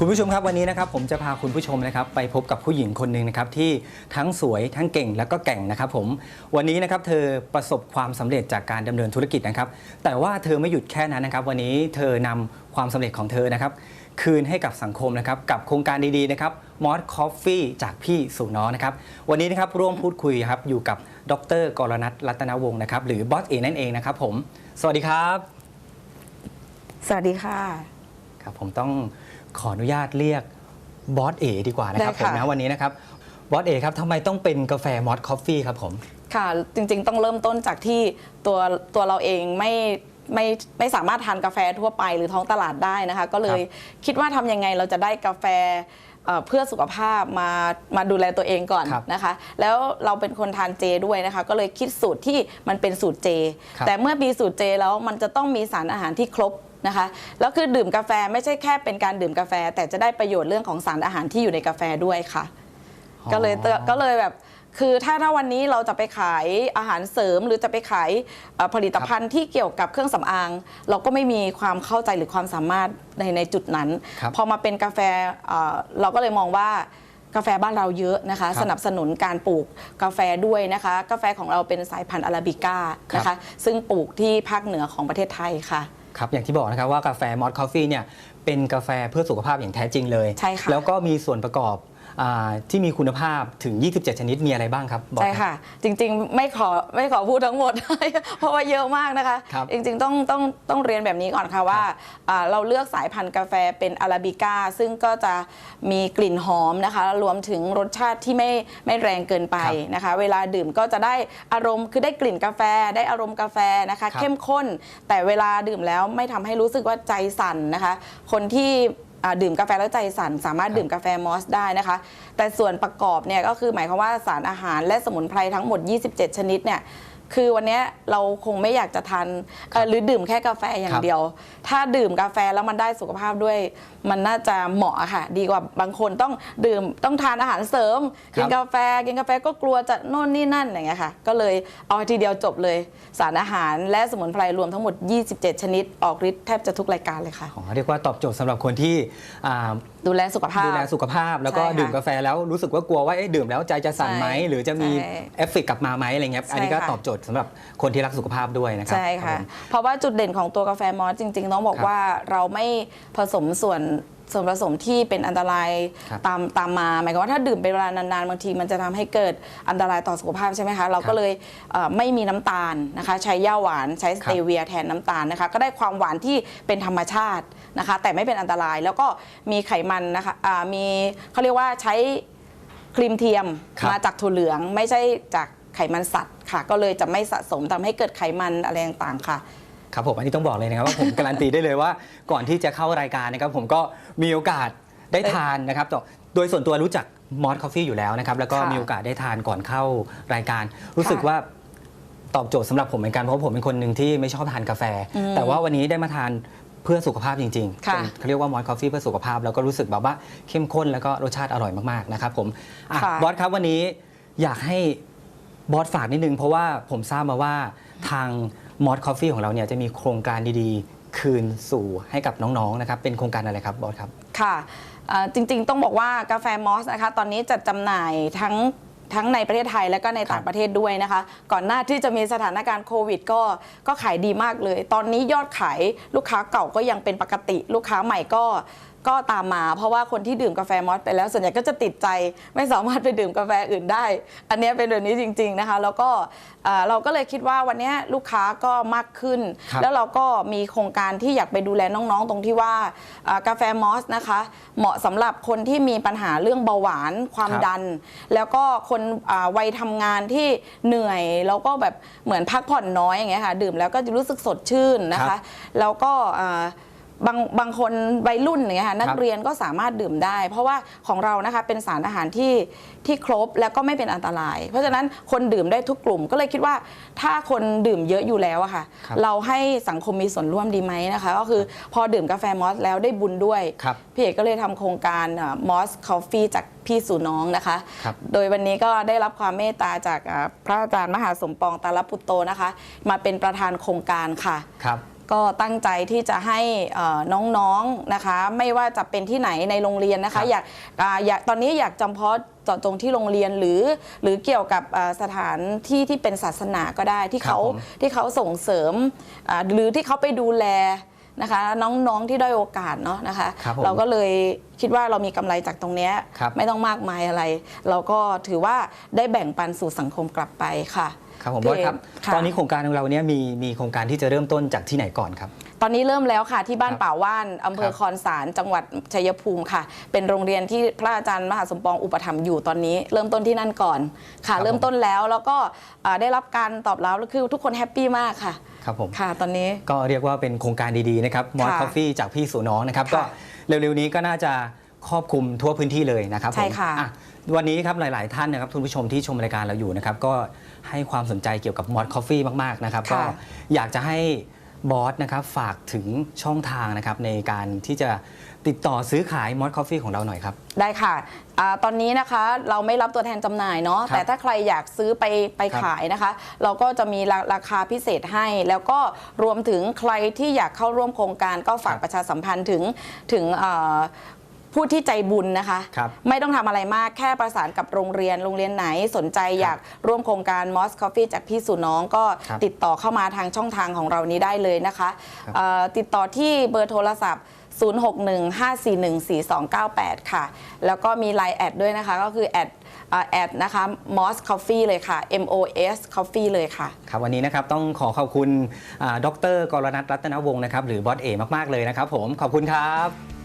คุณผู้ชมครับวันนี้นะครับผมจะพาคุณผู้ชมนะครับไปพบกับผู้หญิงคนหนึ่งนะครับที่ทั้งสวยทั้งเก่งแล้วก็แกร่งนะครับผมวันนี้นะครับเธอประสบความสำเร็จจากการดำเนินธุรกิจนะครับ แต่ว่าเธอไม่หยุดแค่นั้นนะครับ วันนี้เธอนำความสำเร็จของเธอนะครับ คืนให้กับสังคมนะครับกับโครงการดีๆนะครับมอสคอฟฟี่จากพี่สู่น้องนะครับวันนี้นะครับร่วมพูดคุยครับอยู่กับดรกรณัทรัตนวงศ์นะครับหรือบอสเอนั่นเองนะครับผม สวัสดีครับ สวัสดีค่ะครับผมต้อง ขออนุญาตเรียกบอสเอดีกว่านะครับได้ผมค่ะนะวันนี้นะครับบอสเอครับทำไมต้องเป็นกาแฟมอสคอฟฟี่ครับผมค่ะจริงๆต้องเริ่มต้นจากที่ตัวตัวเราเองไม่ไม่ไม่สามารถทานกาแฟทั่วไปหรือท้องตลาดได้นะคะ ก็เลยคิดว่าทำยังไงเราจะได้กาแฟเอ่อเพื่อสุขภาพมามาดูแลตัวเองก่อนครับนะคะ แล้วเราเป็นคนทานเจด้วยนะคะ ก็เลยคิดสูตรที่มันเป็นสูตรเจครับแต่เมื่อมีสูตรเจแล้วมันจะต้องมีสารอาหารที่ครบ นะคะแล้วคือดื่มกาแฟไม่ใช่แค่เป็นการดื่มกาแฟ แต่จะได้ประโยชน์เรื่องของสารอาหารที่อยู่ในกาแฟด้วยค่ะ ก็เลยเตก็เลยแบบคือถ้าถ้าวันนี้เราจะไปขายอาหารเสริม หรือจะไปขายเอ่อผลิตภัณฑ์ที่เกี่ยวกับเครื่องสำอาง เราก็ไม่มีความเข้าใจหรือความสามารถในในจุดนั้นครับพอมาเป็นกาแฟเอ่อเราก็เลยมองว่ากาแฟบ้านเราเยอะนะคะครับสนับสนุนการปลูกกาแฟด้วยนะคะ กาแฟของเราเป็นสายพันธุ์อาราบิก้านะครัคะบซึ่งปลูกที่ภาคเหนือของประเทศไทยค่ะ ครับอย่างที่บอกนะครับว่ากาแฟมอสคอฟฟี่เนี่ยเป็นกาแฟเพื่อสุขภาพอย่างแท้จริงเลย ใช่ค่ะ แล้วก็มีส่วนประกอบอา ที่มีคุณภาพถึง 27 ชนิดมีอะไรบ้างครับบอสใช่รับค่ะ จริงๆ ไม่ขอไม่ขอพูดทั้งหมด เพราะว่าเยอะมากนะคะ ครับจริงๆ ต้องต้องต้องเรียนแบบนี้ก่อนค่ะว่าอ่าเราเลือกสายพันธุ์กาแฟเป็นอาราบิก้าซึ่งก็จะมีกลิ่นหอมนะคะรวมถึงรสชาติที่ไม่ไม่แรงเกินไปครับนะคะ เวลาดื่มก็จะได้อารมณ์คือได้กลิ่นกาแฟได้อารมณ์กาแฟนะคะ ครับ เข้มข้น แต่เวลาดื่มแล้วไม่ทำให้รู้สึกว่าใจสั่นนะคะ คนที่อ่า ดื่มกาแฟแล้วใจสั่นสามารถดื่มกาแฟมอสได้นะคะ แต่ส่วนประกอบเนี่ยก็คือหมายความว่าสารอาหารและสมุนไพรทั้งหมด 27 ชนิดเนี่ย คือวันเนี้ยเราคงไม่อยากจะทานเอ่อหรือดื่มแค่กาแฟอย่าครังบเดียว ถ้าดื่มกาแฟแล้วมันได้สุขภาพด้วย มันน่าจะเหมาะค่ะ ดีกว่าบางคนต้องดื่มต้องทานอาหารเสริมครับกินกาแฟ กินกาแฟก็กลัวจะโน่นนี่นั่นอย่างเงี้ยค่ะ ก็เลยเอาทีเดียวจบเลย สารอาหารและสมุนไพรรวมทั้งหมด 27 ชนิด ออกฤทธิ์แทบจะทุกรายการเลยค่ะอ๋อเรียกว่าตอบโจทย์สำหรับคนที่อ่าดูแลสุขภาพดูแลสุขภาพ แล้วก็ใช่ค่ะดื่มกาแฟแล้วรู้สึกว่ากลัวว่าเอ๊ะดื่มแล้วใจจะสั่นไหมใช่หรือจะมีใช่เอฟเฟกต์กลับมาไหมอะไรเงี้ยใช่อันนี้ก็ค่ะตอบโจทย์สำหรับคนที่รักสุขภาพด้วยนะครัใช่ค่ะรับผมเพราะว่าจุดเด่นของตัวกาแฟมอสจริงๆต้องบอกครับว่าเราไม่ผสมส่วนส่วนผสมที่เป็นอันตรายครับตามตามมา หมายความว่าถ้าดื่มเป็นเวลานานๆบางทีมันจะทำให้เกิดอันตรายต่อสุขภาพใช่ไหมคะ เราครัก็บเลยเอ่อไม่มีน้ำตาลนะคะ ใช้ย่าหวานใช้สครับเตเวียแทนน้ำตาลนะคะ ก็ได้ความหวานที่เป็นธรรมชาตินะคะ แต่ไม่เป็นอันตรายแล้วก็มีไขมันนะคะอ่ามีเขาเรียกว่าใช้ครีมเทียมครับมาจากถั่วเหลืองไม่ใช่จาก ไขมันสัตว์ค่ะ ก็เลยจะไม่สะสมทำให้เกิดไขมันอะไรต่างๆค่ะครับผมอันนี้ต้องบอกเลยนะครับว่าผมการันตีได้เลยว่าก่อนที่จะเข้ารายการนะครับผมก็มีโอกาสได้ทานนะครับต่อโดยส่วนตัวรู้จักมอสคอฟฟี่อยู่แล้วนะครับแล้วก็ค่ะมีโอกาสได้ทานก่อนเข้ารายการ รู้สึกค่ะว่าตอบโจทย์สำหรับผมเหมือนกันเพราะผมเป็นคนหนึ่งที่ไม่ชอบทานกาแฟอืมแต่ว่าวันนี้ได้มาทานเพื่อสุขภาพจริงๆค่ะเป็นเขาเรียกว่ามอสคอฟฟี่เพื่อสุขภาพแล้วก็รู้สึกแบบว่าเข้มข้นแล้วก็รสชาติอร่อยมากๆนะครับผมอะค่ะบอสครับวันนี้อยากให้ บอสฝากนิดนึง เพราะว่าผมทราบมาว่าทางมอสคอฟฟี่ของเราเนี่ยจะมีโครงการดีๆ คืนสู่ให้กับน้องๆนะครับเป็นโครงการอะไรครับบอสครับ ค่ะจริงๆ ต้องบอกว่ากาแฟมอสนะคะตอนนี้จัดจำหน่ายทั้งทั้งในประเทศไทยและก็ในต่างประเทศด้วยนะคะ ก่อนหน้าที่จะมีสถานการณ์โควิดก็ก็ขายดีมากเลย ตอนนี้ยอดขายลูกค้าเก่าก็ยังเป็นปกติ ลูกค้าใหม่ก็ ก็ตามมา เพราะว่าคนที่ดื่มกาแฟมอสไปแล้ว ส่วนใหญ่ก็จะติดใจไม่สามารถไปดื่มกาแฟอื่นได้ อันเนี้ยเป็นแบบนี้จริง ๆนะคะ แล้วก็เอ่อเราก็เลยคิดว่าวันเนี้ยลูกค้าก็มากขึ้นครับแล้วเราก็มีโครงการที่อยากไปดูแลน้องๆ ตรงที่ว่าอ่ากาแฟมอสนะคะ เหมาะสำหรับคนที่มีปัญหาเรื่องเบาหวานความครับดัน แล้วก็คนอ่าวัยทำงานที่เหนื่อยแล้วก็แบบเหมือนพักผ่อนน้อยอย่างเงี้ยค่ะดื่มแล้วก็จะรู้สึกสดชื่นนะครัคะบแล้วก็อ่า บางบางคนวัยรุ่นอย่างเงี้ยค่ะนักเรียนก็สามารถดื่มได้ เพราะว่าของเรานะคะเป็นสารอาหารที่ที่ครบแล้วก็ไม่เป็นอันตราย เพราะฉะนั้นคนดื่มได้ทุกกลุ่มก็เลยคิดว่าถ้าคนดื่มเยอะอยู่แล้วอะค่ะครับเราให้สังคมมีส่วนร่วมดีไหมนะคะ ก็คือพอดื่มกาแฟมอสแล้วได้บุญด้วยครับพี่เอกก็เลยทำโครงการมอสคอฟฟี่จากพี่สู่น้องนะคะครับโดยวันนี้ก็ได้รับความเมตตาจากอ่าพระอาจารย์มหาสมปองตาลปุตโตนะคะ มาเป็นประธานโครงการค่ะครับ ก็ตั้งใจที่จะให้เอ่อน้องๆนะคะ ไม่ว่าจะเป็นที่ไหนในโรงเรียนนะครัคะบอยากอ่าอยากตอนนี้อยากจำเพาะเจาะจงที่โรงเรียนหรือ หรือเกี่ยวกับอ่าสถานที่ที่เป็นศาสนาก็ได้ที่เขาครับผมที่เขาส่งเสริมอ่าหรือที่เขาไปดูแลนะคะน้องๆที่ด้อยโอกาสเนาะนะคะครับผมเราก็เลยคิดว่าเรามีกำไรจากตรงเนี้ยครับไม่ต้องมากมายอะไร เราก็ถือว่าได้แบ่งปันสู่สังคมกลับไปค่ะ ครับผมพี่บอสครับ ค่ะ ตอนนี้โครงการของเราเนี่ยมีมีโครงการที่จะเริ่มต้นจากที่ไหนก่อนครับ ตอนนี้เริ่มแล้วค่ะที่บ้านครับป่าว่านอำเภอครับ คอนสารจังหวัดชัยภูมิค่ะ เป็นโรงเรียนที่พระอาจารย์มหาสมปองอุปถัมภ์อยู่ตอนนี้ เริ่มต้นที่นั่นก่อนค่ะ เริ่มต้นแล้วแล้วก็อ่าได้รับการตอบรับคือทุกคนแฮปปี้มากค่ะ ครับผม ค่ะ ตอนนี้ ก็เรียกว่าเป็นโครงการดีๆนะครับมอสค่ะคอฟฟี่จากพี่สู่น้องนะครับ ค่ะก็เร็วๆนี้ก็น่าจะครอบคลุมทั่วพื้นที่เลยนะครับผมใช่ค่ะ อ่ วันนี้ครับหลาย ๆ ท่านนะครับคุณผู้ชมที่ชมรายการเราอยู่นะครับก็ให้ความสนใจเกี่ยวกับมอสคอฟฟี่มาก ๆ นะครับ ก็ค่ะอยากจะให้บอสนะครับฝากถึงช่องทางนะครับในการที่จะติดต่อซื้อขายมอสคอฟฟี่ของเราหน่อยครับ ได้ค่ะอาตอนนี้นะคะเราไม่รับตัวแทนจำหน่ายเนาะครับแต่ถ้าใครอยากซื้อไปไปครับขายนะคะ เราก็จะมีราราคาพิเศษให้ แล้วก็รวมถึงใครที่อยากเข้าร่วมโครงการก็ฝากครับประชาสัมพันธ์ถึงถึงเอ่อ ผู้ที่ใจบุญนะคะ ครับไม่ต้องทำอะไรมากแค่ประสานกับโรงเรียน โรงเรียนไหนสนใจอยากร่วมโครงการ Moss Coffee จากพี่สู่น้องก็ครับติดต่อเข้ามาทางช่องทางของเรานี้ได้เลยนะคะครับ เอ่อติดต่อที่เบอร์โทรศัพท์ 0615414298 ค่ะ แล้วก็มี Line แอดด้วยนะคะ ก็คือแอดแอดนะคะ Moss Coffee เลยค่ะ M O S Coffee เลยค่ะ ครับวันนี้นะครับต้องขอขอบคุณอ่าดรกรณัฐรัตนวงศ์นะครับหรือบอสเอมากๆเลยนะครับผมขอบคุณครับ